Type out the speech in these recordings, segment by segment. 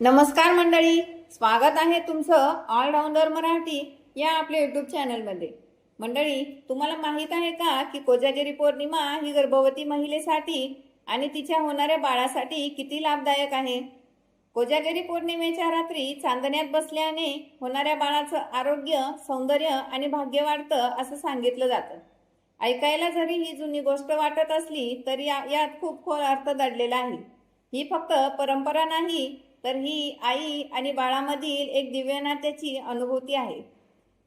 नमस्कार मंडळी स्वागत आहे तुमचं ऑलराऊंडर मराठी या आपल्या युट्यूब चॅनलमध्ये मंडळी तुम्हाला माहीत आहे का की कोजागिरी पौर्णिमा ही गर्भवती महिलेसाठी आणि तिच्या होणाऱ्या बाळासाठी किती लाभदायक आहे? कोजागिरी पौर्णिमेच्या रात्री चांदण्यात बसल्याने होणाऱ्या बाळाचं आरोग्य सौंदर्य आणि भाग्य वाढतं असं सांगितलं जातं. ऐकायला जरी ही जुनी गोष्ट वाटत असली तरी यात खूप खोल अर्थ दडलेला आहे. ही फक्त परंपरा नाही तर ही आई आणि बाळामधील एक दिव्य नात्याची अनुभूती आहे.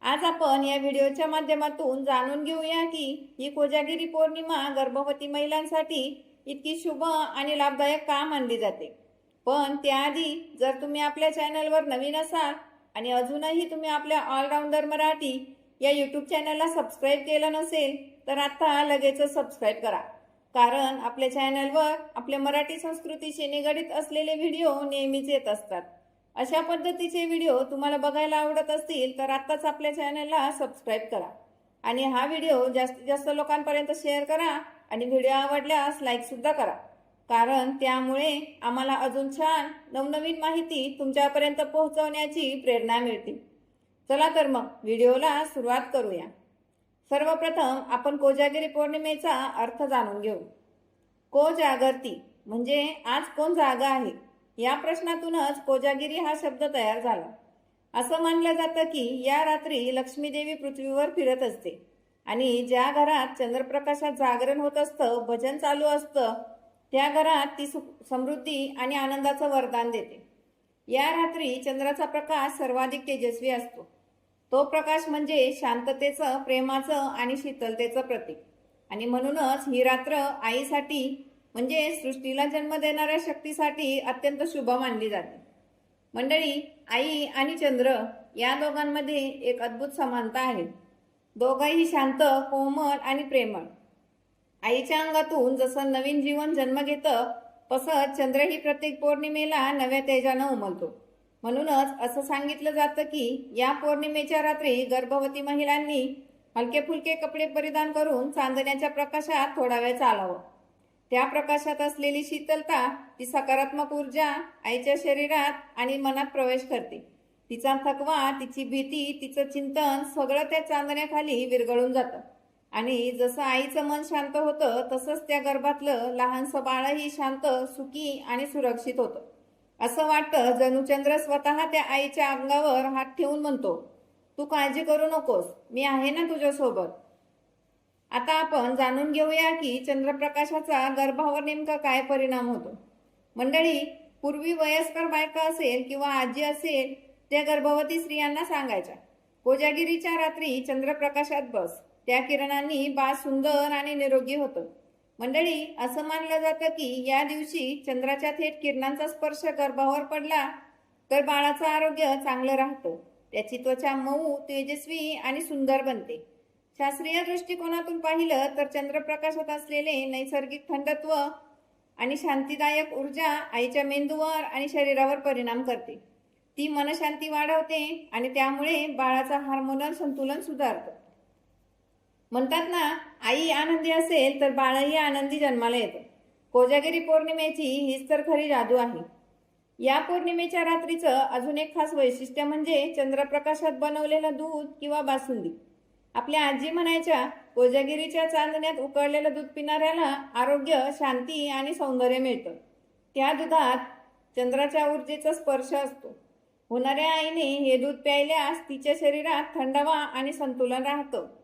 आज आपण या व्हिडिओच्या माध्यमातून जाणून घेऊया की ही कोजागिरी पौर्णिमा गर्भवती महिलांसाठी इतकी शुभ आणि लाभदायक का मानली जाते? पण त्याआधी जर तुम्ही आपल्या चॅनलवर नवीन असाल आणि अजूनही तुम्ही आपल्या ऑलराऊंडर मराठी या यूट्यूब चॅनलला सबस्क्राईब केलं नसेल तर आता लगेच सबस्क्राईब करा. कारण आपल्या चॅनलवर आपल्या मराठी संस्कृतीशी निगडीत असलेले व्हिडिओ नेहमीच येत असतात. अशा पद्धतीचे व्हिडिओ तुम्हाला बघायला आवडत असतील तर आत्ताच आपल्या चॅनलला सबस्क्राईब करा. आणि हा व्हिडिओ जास्तीत जास्त लोकांपर्यंत शेअर करा आणि व्हिडिओ आवडल्यास लाईकसुद्धा करा. कारण त्यामुळे आम्हाला अजून छान नवनवीन माहिती तुमच्यापर्यंत पोहोचवण्याची प्रेरणा मिळते. चला तर मग व्हिडिओला सुरुवात करूया. सर्वप्रथम आपण कोजागिरी पौर्णिमेचा अर्थ जाणून घेऊ. कोजागरती म्हणजे आज कोण जागा आहे? या प्रश्नातूनच कोजागिरी हा शब्द तयार झाला. असं मानलं जातं की या रात्री लक्ष्मीदेवी पृथ्वीवर फिरत असते आणि ज्या घरात चंद्रप्रकाशात जागरण होत असतं भजन चालू असतं त्या घरात ती सुख समृद्धी आणि आनंदाचं वरदान देते. या रात्री चंद्राचा प्रकाश सर्वाधिक तेजस्वी असतो. तो प्रकाश म्हणजे शांततेचं प्रेमाचं आणि शीतलतेचं प्रतीक. आणि म्हणूनच ही रात्र आईसाठी म्हणजे सृष्टीला जन्म देणाऱ्या शक्तीसाठी अत्यंत शुभ मानली जाते. मंडळी आई आणि चंद्र या दोघांमध्ये एक अद्भुत समानता आहे. दोघंही शांत कोमल आणि प्रेमळ. आईच्या अंगातून जसं नवीन जीवन जन्म घेतं तसंच चंद्रही प्रत्येक पौर्णिमेला नव्या तेजानं उमलतो. म्हणूनच असं सांगितलं जातं की या पौर्णिमेच्या रात्री गर्भवती महिलांनी हलके फुलके कपडे परिधान करून चांदण्याच्या प्रकाशात थोडा वेळ चालावं. त्या प्रकाशात असलेली शीतलता ती सकारात्मक ऊर्जा आईच्या शरीरात आणि मनात प्रवेश करते. तिचा थकवा तिची भीती तिचं चिंतन सगळं त्या चांदण्याखाली विरघळून जातं. आणि जसं आईचं मन शांत होतं तसंच त्या गर्भातलं लहानसं बाळही शांत सुखी आणि सुरक्षित होतं. असं वाटतं जणूचंद्र स्वतः त्या आईच्या अंगावर हात ठेवून म्हणतो तू काळजी करू नकोस मी आहे ना तुझ्यासोबत. आता आपण जाणून घेऊया की चंद्रप्रकाशाचा गर्भावर नेमका काय परिणाम होतो. मंडळी पूर्वी वयस्कर बायका असेल किंवा आजी असेल त्या गर्भवती स्त्रियांना सांगायच्या कोजागिरीच्या रात्री चंद्रप्रकाशात बस त्या किरणांनी बाळ सुंदर आणि निरोगी होतं. मंडळी असं मानलं जातं की या दिवशी चंद्राच्या थेट किरणांचा स्पर्श गर्भावर पडला तर बाळाचं आरोग्य चांगलं राहतं. त्याची त्वचा मऊ तेजस्वी आणि सुंदर बनते. शास्त्रीय दृष्टिकोनातून पाहिलं तर चंद्रप्रकाशात असलेले नैसर्गिक थंडत्व आणि शांतीदायक ऊर्जा आईच्या मेंदूवर आणि शरीरावर परिणाम करते. ती मनशांती वाढवते आणि त्यामुळे बाळाचं हार्मोनल संतुलन सुधारतं. म्हणतात ना आई आनंदी असेल तर बाळही आनंदी जन्माला येतं. कोजागिरी पौर्णिमेची हीच तर खरी जादू आहे. या पौर्णिमेच्या रात्रीचं अजून एक खास वैशिष्ट्य म्हणजे चंद्रप्रकाशात बनवलेलं दूध किंवा बासुंदी. आपल्या आजी म्हणायच्या कोजागिरीच्या चांदण्यात उकळलेलं दूध पिणाऱ्याला आरोग्य शांती आणि सौंदर्य मिळतं. त्या दुधात चंद्राच्या ऊर्जेचा स्पर्श असतो. होणाऱ्या आईने हे दूध प्यायल्यास तिच्या शरीरात थंडावा आणि संतुलन राहतं.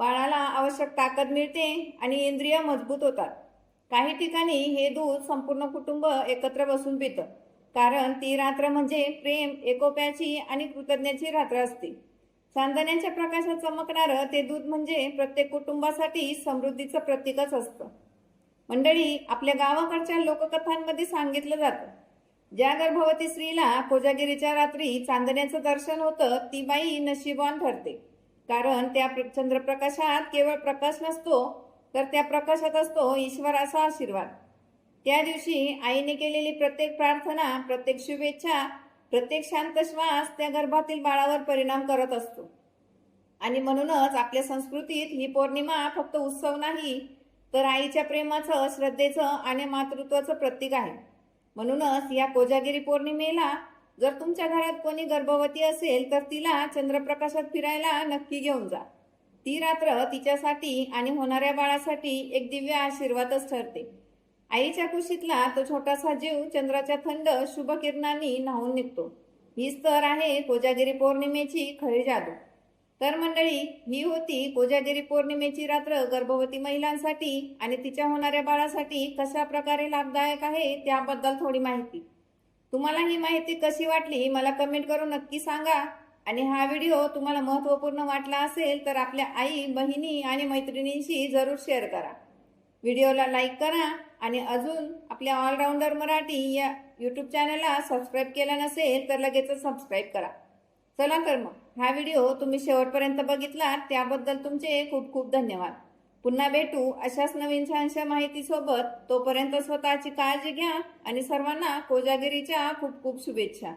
बाळाला आवश्यक ताकद मिळते आणि इंद्रिय मजबूत होतात. काही ठिकाणी हे दूध संपूर्ण कुटुंब एकत्र बसून पितं. कारण ती रात्र म्हणजे प्रेम एकोप्याची आणि कृतज्ञाची रात्र असते. चांदण्याच्या प्रकाशात चमकणारं ते दूध म्हणजे प्रत्येक कुटुंबासाठी समृद्धीचं प्रतीकच असतं. मंडळी आपल्या गावाकडच्या लोककथांमध्ये सांगितलं जातं ज्या गर्भवती स्त्रीला कोजागिरीच्या रात्री चांदण्याचं दर्शन होतं ती बाई नशिबवान ठरते. कारण त्या प्र- चंद्रप्रकाशात केवळ प्रकाश नसतो तर त्या प्रकाशात असतो ईश्वराचा आशीर्वाद. त्या दिवशी आईने केलेली प्रत्येक प्रार्थना प्रत्येक शुभेच्छा प्रत्येक शांत श्वास त्या गर्भातील बाळावर परिणाम करत असतो. आणि म्हणूनच आपल्या संस्कृतीत ही पौर्णिमा फक्त उत्सव नाही तर आईच्या प्रेमाचं श्रद्धेचं आणि मातृत्वाचं प्रतीक आहे. म्हणूनच या कोजागिरी पौर्णिमेला जर तुमच्या घरात कोणी गर्भवती असेल तर तिला चंद्रप्रकाशात फिरायला नक्की घेऊन जा. ती रात्र तिच्यासाठी आणि होणाऱ्या बाळासाठी एक दिव्य आशीर्वादच ठरते. आईच्या कुशीतला तो छोटासा जीव चंद्राच्या थंड शुभ किरणांनी न्हावून निघतो. हीच तर आहे कोजागिरी पौर्णिमेची खळी जादू. तर मंडळी ही होती कोजागिरी पौर्णिमेची रात्र गर्भवती महिलांसाठी आणि तिच्या होणाऱ्या बाळासाठी कशा प्रकारे लाभदायक आहे त्याबद्दल थोडी माहिती. तुम्हाला ही माहिती कशी वाटली मला कमेंट करून नक्की सांगा. आणि हा व्हिडिओ तुम्हाला महत्त्वपूर्ण वाटला असेल तर आपल्या आई बहिणी आणि मैत्रिणींशी जरूर शेअर करा. व्हिडिओला लाईक करा आणि अजून आपल्या ऑलराऊंडर मराठी या यूट्यूब चॅनलला सबस्क्राईब केला नसेल तर लगेचच सबस्क्राईब करा. चला तर मग हा व्हिडिओ तुम्ही शेवटपर्यंत बघितला त्याबद्दल तुमचे खूप खूप धन्यवाद. पुन्हा भेटू अशाच नवीन छानशा माहितीसोबत. तोपर्यंत स्वतःची काळजी घ्या आणि सर्वांना कोजागिरीच्या खूप खूप शुभेच्छा.